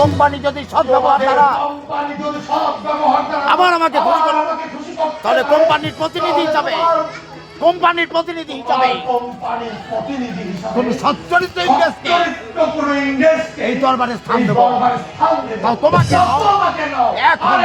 Company যদি সৎ ব্যবহার দ্বারা আবার আমাকে খুশি করে- আমাকে খুশি করতে তাহলে কোম্পানির প্রতিনিধি হিসাবে কোম্পানির প্রতিনিধি হিসাবে তুমি সচ্চরিত্র ইংরেজকে এই দরবারে স্থান দেবো। তাও তোমাকে। এখন।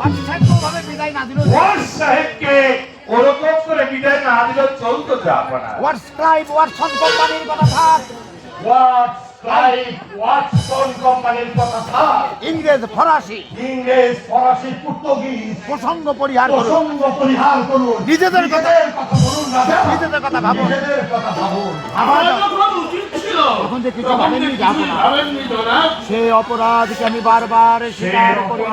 ওয়াটসঅ্যাপভাবে বিদায় না দিলেও ওয়ার্ড সাহেবকে ওরকম করে বিদায় না দিলে চলতো যাবে না ওয়াটস ক্লাইভ ওয়াটসন কোম্পানির কথা থাক ওয়াটস লাইফ, ওয়াটসন কোম্পানির কথা থাক। ইংরেজ ফরাসি ইংরেজ, ফরাসি, পর্তুগিজ, প্রসঙ্গ পরিহার করুন প্রসঙ্গ পরিহার করুন। নিজেদের কথা- কথা বলুন না, নিজেদের কথা ভাবুন। নিজেদের কথা ভাবুন। ছিল তখন যে কিছু ভাবেননি যাব না। ভাবেননি জনাব সে অপরাধকে আমি বারবার সেই স্বীকার করি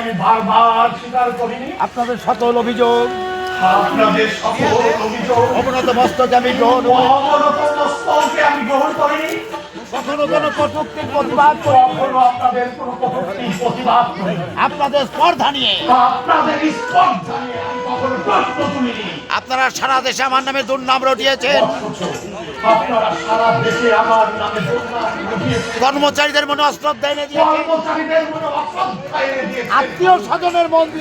আমি বারবার স্বীকার করিনি। আপনাদের সকল অভিযোগ। আপনাদের সকল অভিযোগ। অবনত মস্তকে আমি গ্রহণ। অবনত মস্তকে আমি গ্রহণ করিনি। কখনো কোনো কটুক্তির প্রতিবাদ করি কখনো আপনাদের কোনো কটূক্তির প্রতিবাদ আপনাদের স্পর্ধা নিয়ে। আপনাদের স্পর্ধা নিয়ে। আপনারা সারা দেশে আমার নামে দুর্নাম রটিয়েছেন অথচ আপনারা সারা দেশে আমার নামে বদনাম রটিয়েছেন। কর্মচারীদের মনে অস্ত্র দেয়। আত্মীয় স্বজনের মন